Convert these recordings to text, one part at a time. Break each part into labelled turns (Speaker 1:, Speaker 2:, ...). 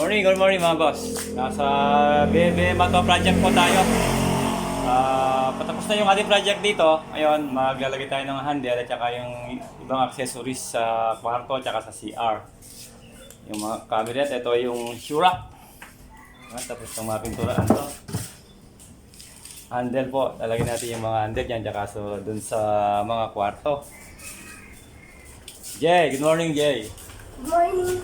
Speaker 1: morning, good morning mga boss. Nasa BB Mato project po tayo. Ah, patapos na yung ating project dito. Ngayon, maglalagay tayo ng handle at saka yung ibang accessories sa kwarto at saka sa CR. Yung mga cabinet, ito yung Shura. Ah, tapos ng mga pinturaan to. Handle po, lalagyan natin yung mga handle dyan tsaka so, dun sa mga kwarto. Jay, good morning Jay.
Speaker 2: Morning.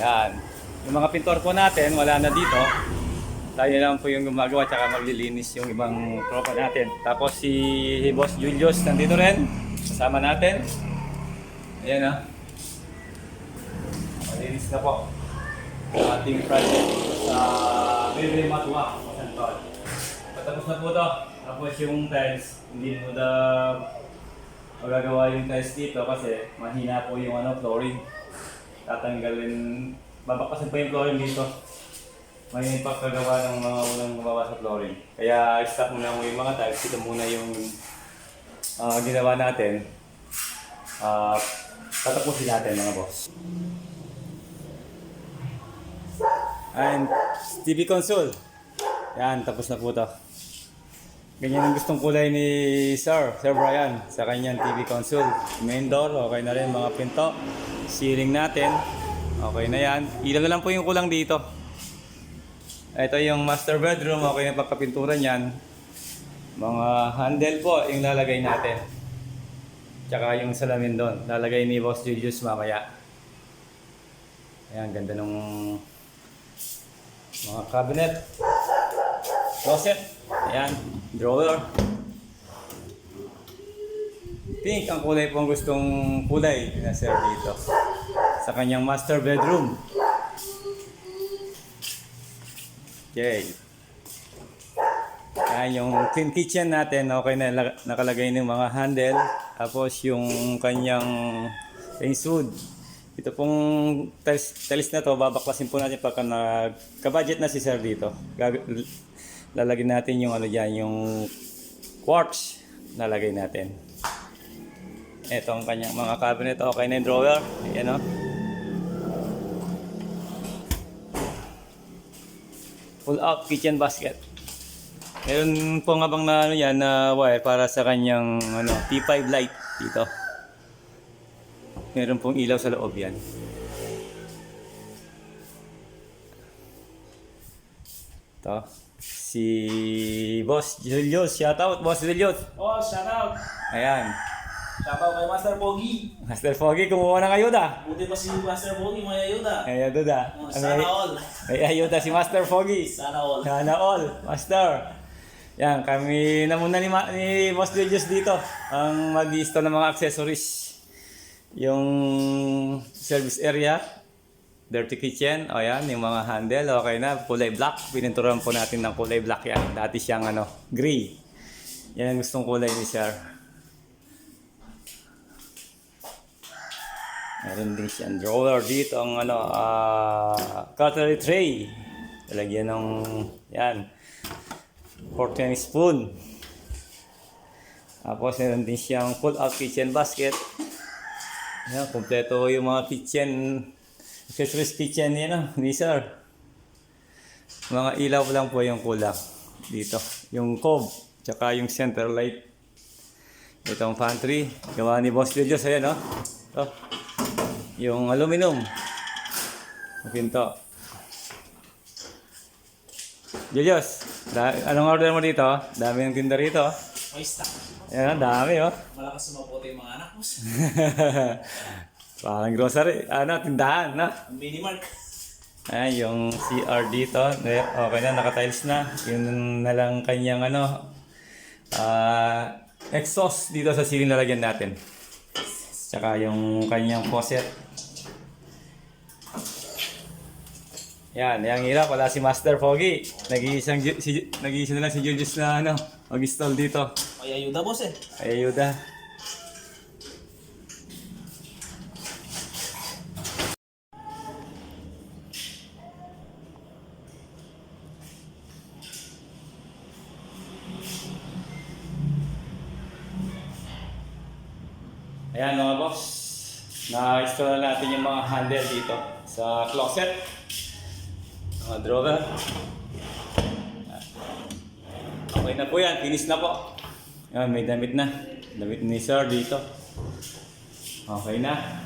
Speaker 1: Yan. Yung mga pintor po natin, wala na dito. Tayo lang po yung gumagawa tsaka maglilinis yung ibang tropa natin. Tapos si Boss Julius nandito rin. Kasama natin. Ayan ah. Malinis na po. Ating project sa Bebe Matua, Santol. Patapos na po to. Tapos yung tiles, hindi mo na magagawa yung tiles dito kasi mahina po yung ano, flooring tatanggalin, babakasin pa yung flooring dito. May pagkagawa ng mga unang gumawa sa flooring. Kaya stop muna mo yung mga tiles. Ito muna yung ah, ginawa natin. Uh, tatapusin natin mga boss. And TV console. Yan, tapos na po to. Ganyan ang gustong kulay ni Sir, Sir Brian, sa kanyang TV console. Main door, okay na rin mga pinto. Ceiling natin, okay na yan. Ilan na lang po yung kulang dito. Ito yung master bedroom, okay na pagkapintura niyan. Mga handle po yung lalagay natin. Tsaka yung salamin doon, lalagay ni Boss Julius mamaya. Ayan, ganda nung mga cabinet. Closet. Ayan, drawer. Pink ang kulay po ang gustong kulay na sir dito. Sa kanyang master bedroom. Okay. Ayan, yung clean kitchen natin, okay na lag- nakalagay ng mga handle. Tapos yung kanyang range. Ito pong tiles, tiles na to, babaklasin po natin pagka nagka-budget na si sir dito. Gag- lalagyan natin yung ano dyan, yung quartz lalagay natin. Ito ang kanyang mga cabinet, okay na yung drawer. Ayan o. Full out kitchen basket. Meron po nga bang na ano yan na wire para sa kanyang ano, T5 light dito. Meron pong ilaw sa loob yan. Ito. Si Boss Julius. Shout out, Boss Julius.
Speaker 3: Oh, shout out!
Speaker 1: Ayan.
Speaker 3: Shout out kay Master Pogi!
Speaker 1: Master Foggy, kumuha ng ayuda.
Speaker 3: Buti pa si Master Pogi, may ayuda.
Speaker 1: Ay, ayuda.
Speaker 3: Oh, sana
Speaker 1: may,
Speaker 3: all.
Speaker 1: may ayuda si Master Foggy.
Speaker 3: Sana all.
Speaker 1: Sana all, Master. Yan, kami na muna ni, Ma- ni Boss Julius dito ang mag-install ng mga accessories. Yung service area, dirty kitchen, o yan, yung mga handle, okay na, kulay black. Pininturan po natin ng kulay black yan. Dati siyang ano, gray. Yan ang gustong kulay ni Sir. Meron din siyang drawer dito ang ano, ah, cutlery tray. Lalagyan ng, yan, fork and spoon. Tapos meron din siyang pull-out kitchen basket. Yan, kompleto yung mga kitchen, accessories kitchen yan, ah, ni sir. Mga ilaw lang po yung kulang dito. Yung cob, tsaka yung center light. Itong pantry, gawa ni Boss Julius, ayan, no? Ito. Yung aluminum. Ang pinto. Julius, da- anong order mo dito? Dami ng tinda rito.
Speaker 3: May stock.
Speaker 1: Ayan, dami oh.
Speaker 3: Malakas sumaputi yung mga anak mo.
Speaker 1: Parang grocery, ano, tindahan, na.
Speaker 3: Mini Mark.
Speaker 1: Ayan, yung CR dito, okay na, nakatiles na. Yun na lang kanyang ano, ah, exhaust dito sa ceiling lalagyan natin. Tsaka yung kanyang faucet. Yan, yung hirap, wala si Master Foggy. Nag-iisang, Ju- si, nag-iisa na lang si Julius na ano, mag-install dito.
Speaker 3: May ayuda boss eh.
Speaker 1: Ay, ayuda. Ayan mga boss, na-install na natin yung mga handle dito sa closet. Mga drawer. Okay na po yan. Finish na po. Yan, may damit na. Damit ni sir dito. Okay na.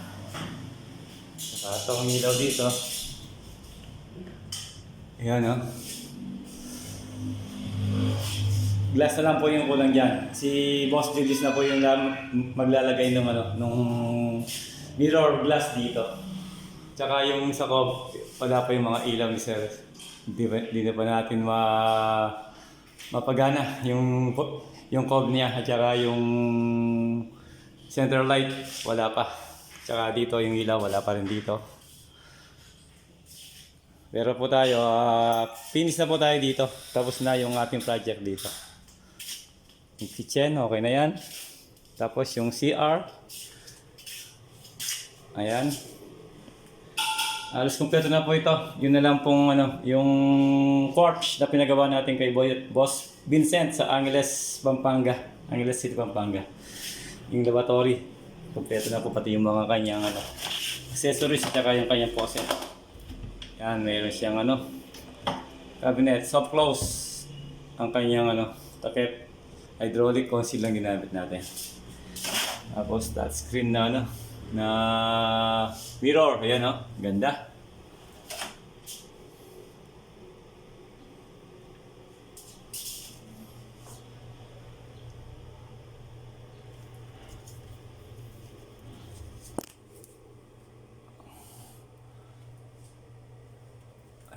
Speaker 1: Saka ito ang ilaw dito. Ayan oh. Glass na lang po yung kulang dyan. Si Boss Julius na po yung maglalagay ng ano, nung mirror glass dito. Tsaka yung sa cob, wala pa yung mga ilaw ni Sir. Hindi, pa, hindi na pa natin ma mapagana yung yung cob niya at tsaka yung center light wala pa. Tsaka dito yung ilaw wala pa rin dito. Pero po tayo, ah, finish na po tayo dito. Tapos na yung ating project dito. Yung kitchen, okay na yan. Tapos yung CR. Ayan. Alos kumpleto na po ito. Yun na lang pong ano, yung porch na pinagawa natin kay Boy, Boss Vincent sa Angeles, Pampanga. Angeles City, Pampanga. Yung lavatory. Kumpleto na po pati yung mga kanyang ano, accessories at yung kanyang faucet. Yan, meron siyang ano, cabinet, soft close. Ang kanyang ano, takip, hydraulic conceal lang ginamit natin. Tapos touchscreen na ano, na mirror, ayan oh, ganda.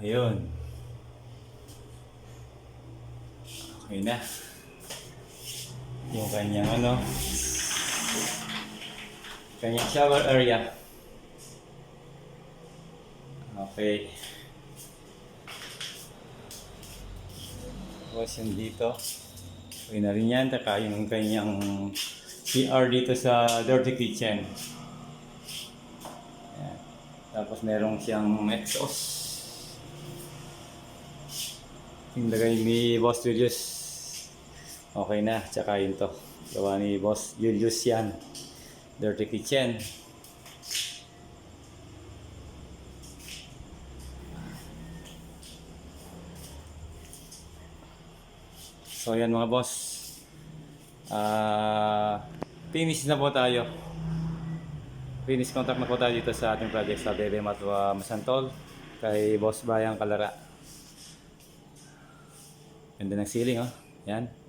Speaker 1: Ayun. Okay na. Yung kanyang ano, kanyang shower area. Okay. Tapos yung dito. Okay na rin yan. Taka yung kanyang CR dito sa dirty kitchen. Ayan. Tapos merong siyang exhaust. Yung lagay ni Boss Julius. Okay na. Tsaka yun to. Gawa ni Boss Julius yan. Dirty kitchen. So yan mga boss. Ah, finish na po tayo. Finish contact na po tayo dito sa ating project sa Bebe Matwa Masantol kay Boss Bayang Kalara. Ganda ng ceiling oh. Yan.